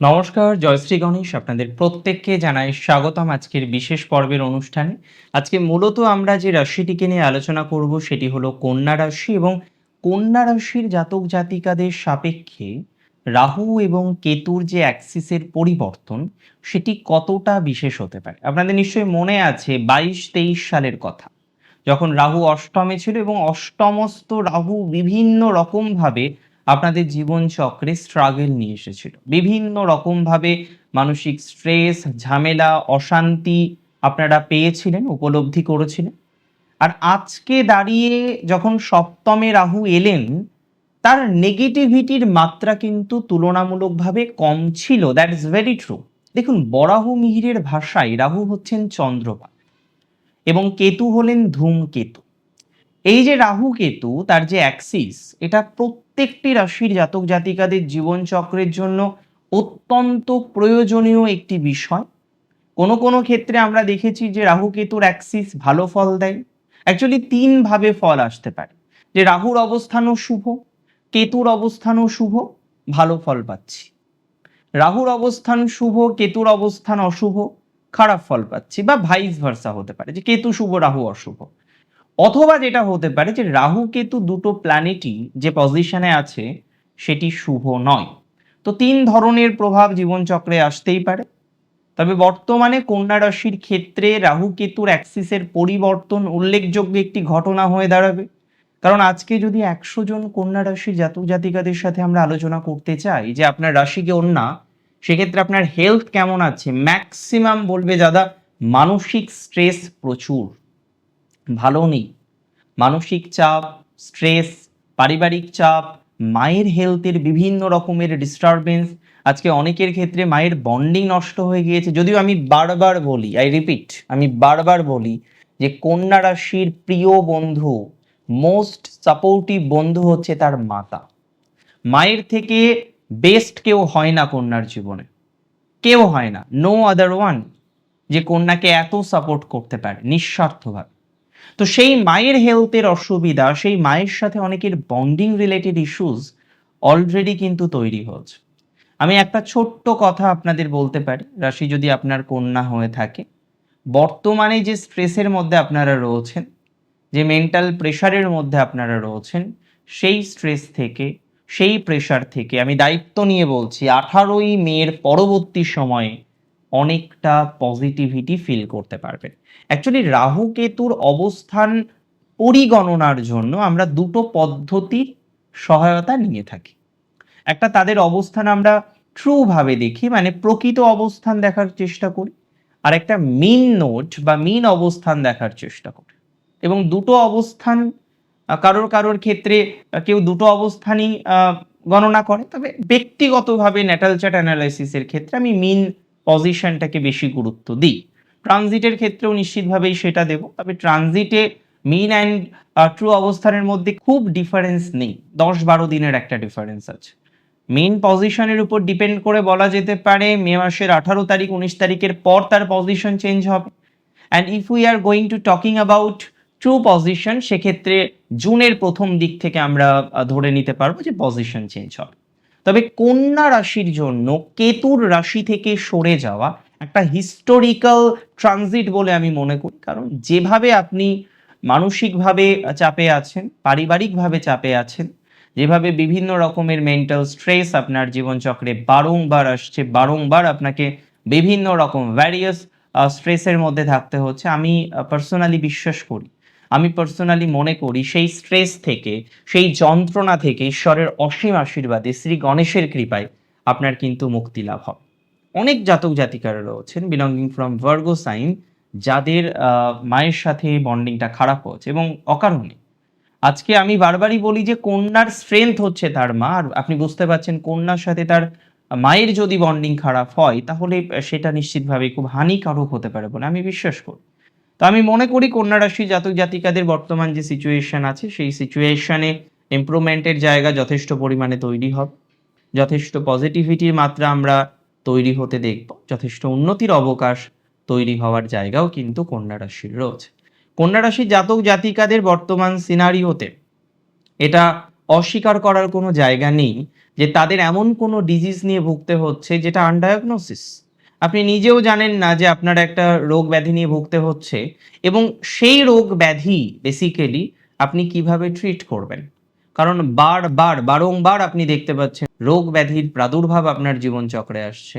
নমস্কার জয়শ্রী গণেশ আপনাদের প্রত্যেককে জানাই স্বাগতম আজকের বিশেষ পর্বের অনুষ্ঠানে। আজকে মূলত আমরা যে রাশিটিকে নিয়ে আলোচনা করব সেটি হলো কন্যা রাশি এবং কন্যা রাশির জাতক জাতিকাদের সাপেক্ষে রাহু এবং কেতুর যে অ্যাক্সিসের পরিবর্তন সেটি কতটা বিশেষ হতে পারে? আপনাদের নিশ্চয়ই মনে আছে বাইশ তেইশ সালের কথা। যখন রাহু অষ্টমে ছিল এবং অষ্টমস্ত রাহু বিভিন্ন রকমভাবে আপনাদের জীবন চক্রে স্ট্রাগল নিয়ে এসেছিল। বিভিন্ন রকমভাবে মানসিক স্ট্রেস ঝামেলা, অশান্তি আপনারা পেয়েছিলেন, উপলব্ধি করেছিলেন। আর আজকে দাঁড়িয়ে যখন সপ্তমে রাহু এলেন, তার নেগেটিভিটির মাত্রা কিন্তু তুলনামূলকভাবে কম ছিল। দ্যাট ইজ ভেরি ট্রু দেখুন, বরাহু মিহিরের ভাষায় রাহু হচ্ছেন চন্দ্রপা এবং কেতু হলেন ধূমকেতু। এই যে রাহু কেতু, তার যে অ্যাক্সিস এটা প্রত্যেকটি রাশির জাতক জাতিকাদের জীবন চক্রের জন্য অত্যন্ত প্রয়োজনীয় একটি বিষয়। কোনো কোনো ক্ষেত্রে আমরা দেখেছি যে রাহু কেতুর অ্যাক্সিস ভালো ফল দেয়। অ্যাকচুয়ালি তিন ভাবে ফল আসতে পারে। যে রাহুর অবস্থানও শুভ, কেতুর অবস্থানও শুভ, ভালো ফল পাচ্ছি। রাহুর অবস্থান শুভ, কেতুর অবস্থান অশুভ, খারাপ ফল পাচ্ছি বা ভাইস ভার্সা হতে পারে। যে কেতু শুভ, রাহু অশুভ। অথবা যেটা হতে পারে যে রাহু কেতু দুটো প্ল্যানেটই যে পজিশনে আছে, সেটি শুভ নয়। তো তিন ধরনের প্রভাব জীবনচক্রে আসতেই পারে। তবে বর্তমানে কন্যা রাশির ক্ষেত্রে রাহু কেতুর অ্যাক্সিসের পরিবর্তন উল্লেখযোগ্য একটি ঘটনা হয়ে দাঁড়াবে। কারণ আজকে যদি একশো জন কন্যা রাশির জাতক জাতিকাদের সাথে আমরা আলোচনা করতে চাই যে আপনার রাশি কন্যা, সেক্ষেত্রে আপনার হেলথ কেমন আছে? ম্যাক্সিমাম বলবে দাদা, মানসিক স্ট্রেস প্রচুর। ভালো নেই। মানসিক চাপ, স্ট্রেস, পারিবারিক চাপ, মায়ের হেলথের বিভিন্ন রকমের ডিস্টারবেন্স আজকে অনেকের ক্ষেত্রে মায়ের বন্ডিং নষ্ট হয়ে গিয়েছে। যদিও আমি বারবার বলি আই রিপিট আমি বারবার বলি যে কন্যা রাশির প্রিয় বন্ধু মোস্ট সাপোর্টিভ বন্ধু হচ্ছে তার মাতা। মায়ের থেকে বেস্ট কেউ হয় না কন্যার জীবনে। কেউ হয় না নো আদার ওয়ান যে কন্যাকে এত সাপোর্ট করতে পারে, নিঃস্বার্থভাবে। তো সেই মায়ের হেলথের অসুবিধা, সেই মায়ের সাথে অনেকের বন্ডিং রিলেটেড ইস্যুস অলরেডি কিন্তু তৈরি হচ্ছে আমি একটা ছোট্ট কথা আপনাদের বলতে পারি, রাশি যদি আপনার কন্যা হয়ে থাকে, বর্তমানে যে স্ট্রেসের মধ্যে আপনারা রয়েছেন, যে মেন্টাল প্রেশারের মধ্যে আপনারা রয়েছেন, সেই স্ট্রেস থেকে, সেই প্রেশার থেকে, আমি দায়িত্ব নিয়ে বলছি, আঠারোই মেয়ের পরবর্তী সময়ে অনেকটা পজিটিভিটি ফিল করতে পারবেন অ্যাকচুয়ালি রাহু কেতুর অবস্থান পরিগণনার জন্য আমরা দুটো পদ্ধতির সহায়তা নিয়ে থাকি। একটা তাদের অবস্থান আমরা ট্রু ভাবে দেখি মানে প্রকৃত অবস্থান দেখার চেষ্টা করি, আর একটা মিন নোট বা মিন অবস্থান দেখার চেষ্টা করি। এবং দুটো অবস্থান কারোর কারোর ক্ষেত্রে কেউ দুটো অবস্থানই গণনা করে, তবে ব্যক্তিগতভাবে ন্যাটাল চার্ট অ্যানালাইসিসের ক্ষেত্রে আমি মিন পজিশনটাকে বেশি গুরুত্ব দিই। ট্রানজিটের ক্ষেত্রেও নিশ্চিতভাবেই সেটা দেব, তবে ট্রানজিটে মিন অ্যান্ড ট্রু অবস্থানের মধ্যে খুব ডিফারেন্স নেই, দশ বারো দিনের একটা ডিফারেন্স আছে। মেন পজিশনের উপর ডিপেন্ড করে বলা যেতে পারে, মে মাসের আঠারো তারিখ, উনিশ তারিখের পর তার পজিশন চেঞ্জ হবে। And if we are going to talking about true position সেক্ষেত্রে জুনের প্রথম দিক থেকে আমরা ধরে নিতে পারব যে পজিশন চেঞ্জ হবে। তবে কন্যা রাশির জন্য কেতুর রাশি থেকে সরে যাওয়া একটা হিস্টোরিক্যাল ট্রানজিট বলে আমি মনে করি। কারণ যেভাবে আপনি মানসিকভাবে চাপে আছেন, পারিবারিকভাবে চাপে আছেন, যেভাবে বিভিন্ন রকমের মেন্টাল স্ট্রেস আপনার জীবনচক্রে বারংবার আসছে, বারংবার আপনাকে বিভিন্ন রকম ভ্যারিয়াস স্ট্রেসের মধ্যে থাকতে হচ্ছে, আমি পার্সোনালি বিশ্বাস করি। আমি পার্সোনালি মনে করি সেই স্ট্রেস থেকে, সেই যন্ত্রণা থেকে ঈশ্বরের অসীম আশীর্বাদে শ্রী গণেশের কৃপায় আপনার কিন্তু মুক্তি লাভ হবে। অনেক জাতক জাতিকারা রয়েছেন বিলঙ্গিং ফ্রম ভার্গো সাইন যাদের মায়ের সাথে বন্ডিংটা খারাপ হচ্ছে এবং অকারণে। আজকে আমি বারবারই বলি যে কন্যার স্ট্রেংথ হচ্ছে তার মা, আর আপনি বুঝতে পারছেন কন্যার সাথে তার মায়ের যদি বন্ডিং খারাপ হয়, তাহলে সেটা নিশ্চিতভাবে খুব হানিকারক হতে পারে বলে আমি বিশ্বাস করি। তো আমি মনে করি কন্যা রাশি জাতক জাতিকাদের বর্তমান যে সিচুয়েশন আছে, সেই সিচুয়েশনে ইমপ্রুভমেন্টের জায়গা যথেষ্ট পরিমাণে তৈরি হবে যথেষ্ট পজিটিভিটির মাত্রা আমরা তৈরি হতে দেখব। যথেষ্ট উন্নতির অবকাশ তৈরি হওয়ার জায়গাও কিন্তু কন্যা রাশির রয়েছে। কন্যা রাশির জাতক জাতিকাদের বর্তমান সিনারিওতে এটা অস্বীকার করার কোনো জায়গা নেই যে তাদের এমন কোনো ডিজিজ নিয়ে ভুগতে হচ্ছে যেটা আনডায়াগনোসিস আপনি নিজেও জানেন না যে আপনার একটা রোগ ব্যাধি নিয়ে ভুগতে হচ্ছে এবং সেই রোগ ব্যাধি বেসিক্যালি আপনি কীভাবে ট্রিট করবেন। কারণ বারবার, বারংবার আপনি দেখতে পাচ্ছেন রোগ ব্যাধির প্রাদুর্ভাব আপনার জীবনচক্রে আসছে।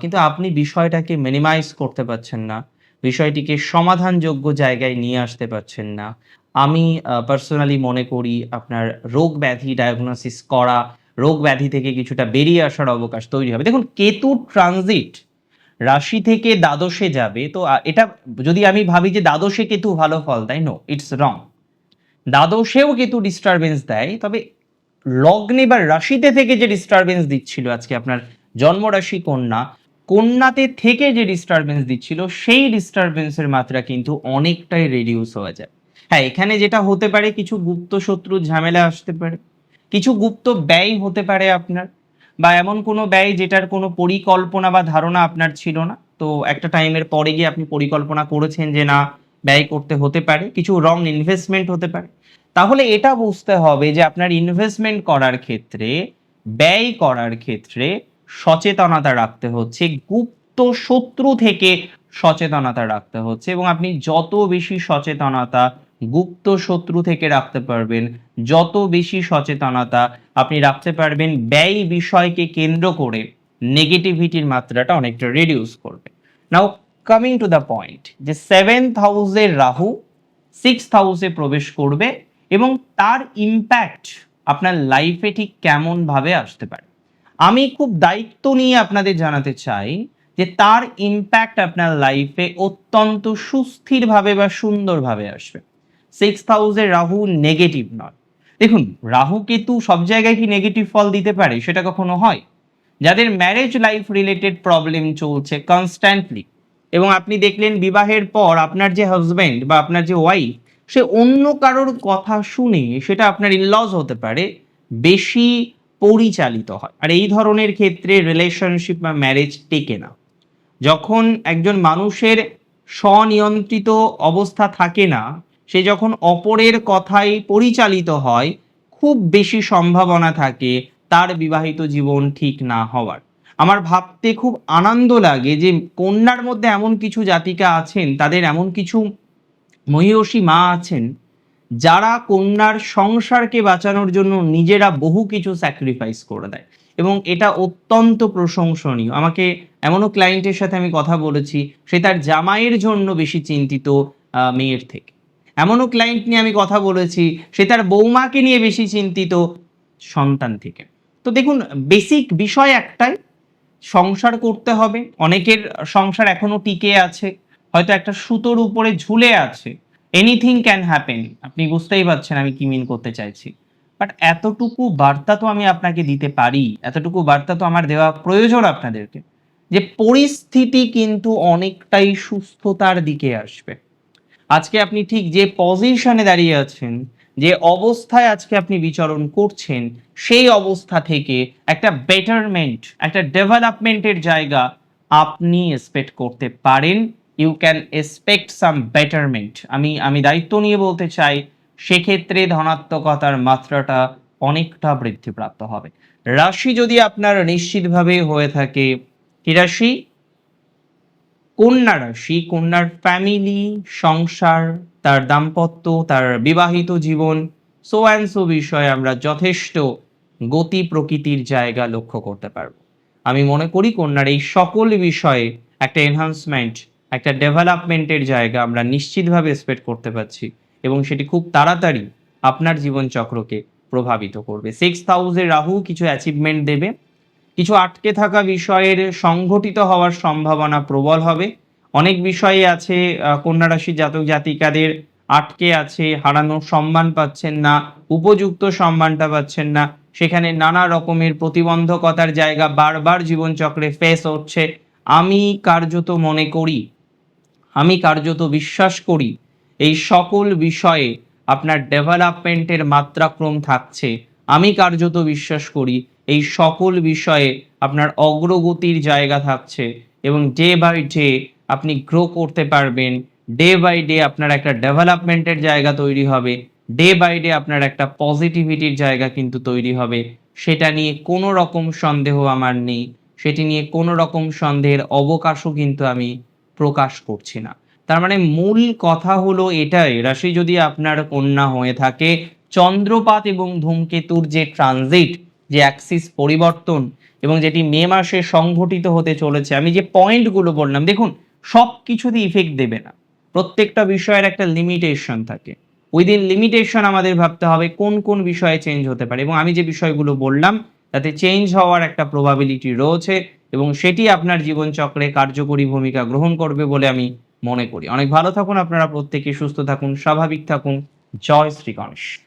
কিন্তু আপনি বিষয়টাকে মিনিমাইজ করতে পারছেন না, বিষয়টিকে সমাধানযোগ্য জায়গায় নিয়ে আসতে পারছেন না। আমি পার্সোনালি মনে করি আপনার রোগ ব্যাধি ডায়াগনোসিস করা, রোগ ব্যাধি থেকে কিছুটা বেরিয়ে আসার অবকাশ তৈরি হবে। দেখুন, কেতু ট্রানজিট রাশি থেকে দ্বাদশে যাবে, তো এটা যদি আমি ভাবি যে দ্বাদশে কেতু ভালো ফল দেয় নো ইটস রং দ্বাদশেও কেতু ডিস্টারবেন্স দেয়, তবে লগ্নে বা রাশিতে থেকে যে ডিস্টারবেন্স দিচ্ছিল, আজকে আপনার জন্মরাশি কন্যা, কন্যাতে থেকে যে ডিস্টারবেন্স দিচ্ছিল, সেই ডিস্টারবেন্সের মাত্রা কিন্তু অনেকটাই রেডিউস হয়ে যায়। হ্যাঁ এখানে যেটা হতে পারে, কিছু গুপ্ত শত্রুর ঝামেলা আসতে পারে, কিছু গুপ্ত ব্যয় হতে পারে আপনার বা এমন কোনো ব্যয় যেটার কোনো পরিকল্পনা বা ধারণা আপনার ছিল না? তো একটা টাইমের পরে গিয়ে আপনি পরিকল্পনা করেছেন যে, না, ব্যয় করতে হতে পারে। কিছু রং ইনভেস্টমেন্ট হতে পারে। তাহলে এটা বুঝতে হবে যে, আপনার ইনভেস্টমেন্ট করার ক্ষেত্রে, ব্যয় করার ক্ষেত্রে সচেতনতা রাখতে হচ্ছে। গুপ্ত শত্রু থেকে সচেতনতা রাখতে হচ্ছে এবং আপনি যত বেশি সচেতনতা গুপ্ত শত্রু থেকে রাখতে পারবেন। যত বেশি সচেতনতা আপনি রাখতে পারবেন, ব্যয় বিষয়কে কেন্দ্র করে নেগেটিভিটির মাত্রাটা অনেকটা রিডিউস করবে। Now coming to the point যে সেভেন্থ হাউসের রাহু সিক্সথ হাউসে প্রবেশ করবে এবং তার ইম্প্যাক্ট আপনার লাইফে ঠিক কেমনভাবে আসতে পারে। আমি খুব দায়িত্ব নিয়ে আপনাদের জানাতে চাই যে তার ইম্প্যাক্ট আপনার লাইফে অত্যন্ত সুস্থিরভাবে বা সুন্দরভাবে আসবে। সিক্স হাউসের রাহু নেগেটিভ নয়। দেখুন, রাহু কেতু সব জায়গায় কি নেগেটিভ ফল দিতে পারে? সেটা কখনো হয়? যাদের ম্যারেজ লাইফ রিলেটেড প্রবলেম চলছে কনস্ট্যান্টলি এবং আপনি দেখলেন বিবাহের পর আপনার যে হাজব্যান্ড বা আপনার যে ওয়াইফ সে অন্য কারোর কথা শুনে সেটা আপনার ইনলজ হতে পারে, বেশি পরিচালিত হয়। আর এই ধরনের ক্ষেত্রে রিলেশনশিপ বা ম্যারেজ টেকে না। যখন একজন মানুষের স্বনিয়ন্ত্রিত অবস্থা থাকে না সে যখন অপরের কথায় পরিচালিত হয়, খুব বেশি সম্ভাবনা থাকে তার বিবাহিত জীবন ঠিক না হওয়ার। আমার ভাবতে খুব আনন্দ লাগে যে কন্যার মধ্যে এমন কিছু জাতিকা আছেন, তাদের এমন কিছু মহিষী মা আছেন, যারা কন্যার সংসারকে বাঁচানোর জন্য নিজেরা বহু কিছু স্যাক্রিফাইস করে দেয়। এবং এটা অত্যন্ত প্রশংসনীয়। আমাকে এমনও ক্লায়েন্টের সাথে আমি কথা বলেছি, সে তার জামাইয়ের জন্য বেশি চিন্তিত মেয়ের থেকে। এমনও ক্লায়েন্ট নিয়ে আমি কথা বলেছি, সে তার বৌমাকে নিয়ে বেশি চিন্তিত সন্তান থেকে। তো দেখুন বেসিক বিষয় একটাই, সংসার করতে হবে। অনেকের সংসার এখনও টিকে আছে, হয়তো একটা সুতোর উপরে ঝুলে আছে। এনিথিং ক্যান হ্যাপেন আপনি বুঝতেই পারছেন আমি কি মিন করতে চাইছি। বাট এতটুকু বার্তা তো আমি আপনাকে দিতে পারি, এতটুকু বার্তা তো আমার দেওয়া প্রয়োজন আপনাদেরকে, যে পরিস্থিতি কিন্তু অনেকটাই সুস্থতার দিকে আসবে। আজকে আপনি ঠিক যে পজিশনে দাঁড়িয়ে আছেন, যে অবস্থায় আজকে আপনি বিচরণ করছেন, সেই অবস্থা থেকে একটা বেটারমেন্ট একটা ডেভেলপমেন্টের জায়গা আপনি এক্সপেক্ট করতে পারেন। You can expect some betterment আমি আমি দায়িত্ব নিয়ে বলতে চাই, সেক্ষেত্রে ধনাত্মকতার মাত্রাটা অনেকটা বৃদ্ধিপ্রাপ্ত হবে। রাশি যদি আপনার নিশ্চিতভাবে হয়ে থাকে, কি রাশি? কন্যা রাশি কন্যার ফ্যামিলি সংসার, তার দাম্পত্য, তার বিবাহিত জীবন সো অ্যান্ড সো বিষয়ে আমরা যথেষ্ট গতি প্রকৃতির জায়গা লক্ষ্য করতে পারব। আমি মনে করি কন্যার এই সকল বিষয়ে একটা এনহান্সমেন্ট একটা ডেভেলপমেন্টের জায়গা আমরা নিশ্চিতভাবে এক্সপেক্ট করতে পারছি এবং সেটি খুব তাড়াতাড়ি আপনার জীবনচক্রকে প্রভাবিত করবে। সিক্স হাউসের রাহু কিছু অ্যাচিভমেন্ট দেবে। কিছু আটকে থাকা বিষয়ের সংঘটিত হওয়ার সম্ভাবনা প্রবল হবে। অনেক বিষয়ে আছে কন্যা রাশির জাতক জাতিকাদের আটকে আছে হারানোর সম্মান পাচ্ছেন না, উপযুক্ত সম্মানটা পাচ্ছেন না। সেখানে নানা রকমের প্রতিবন্ধকতার জায়গা বারবার জীবনচক্রে ফেস হচ্ছে। আমি কার্যত মনে করি, আমি কার্যত বিশ্বাস করি, এই সকল বিষয়ে আপনার ডেভেলপমেন্টের মাত্রাক্রম থাকছে। আমি কার্যত বিশ্বাস করি এই সকল বিষয়ে আপনার অগ্রগতির জায়গা থাকছে এবং ডে বাই ডে আপনি গ্রো করতে পারবেন। ডে বাই ডে আপনার একটা ডেভেলপমেন্টের জায়গা তৈরি হবে। ডে বাই ডে আপনার একটা পজিটিভিটির জায়গা কিন্তু তৈরি হবে। সেটা নিয়ে কোনো রকম সন্দেহ আমার নেই। সেটি নিয়ে কোনো রকম সন্দেহের অবকাশও কিন্তু আমি প্রকাশ করছি না। তার মানে মূল কথা হলো এটাই, রাশি যদি আপনার কন্যা হয়ে থাকে, চন্দ্রপাত এবং ধূমকেতুর যে ট্রানজিট যে অ্যাক্সিস পরিবর্তন এবং যেটি মে মাসে সংঘটিত হতে চলেছে, আমি যে পয়েন্টগুলো বললাম, দেখুন সব কিছুতে ইফেক্ট দেবে না। প্রত্যেকটা বিষয়ের একটা লিমিটেশন থাকে। উইদিন লিমিটেশন আমাদের ভাবতে হবে কোন কোন বিষয়ে চেঞ্জ হতে পারে। এবং আমি যে বিষয়গুলো বললাম, তাতে চেঞ্জ হওয়ার একটা প্রবাবিলিটি রয়েছে এবং সেটি আপনার জীবনচক্রে কার্যকরী ভূমিকা গ্রহণ করবে বলে আমি মনে করি। অনেক ভালো থাকুন আপনারা প্রত্যেকে, সুস্থ থাকুন, স্বাভাবিক থাকুন। জয় শ্রী গণেশ।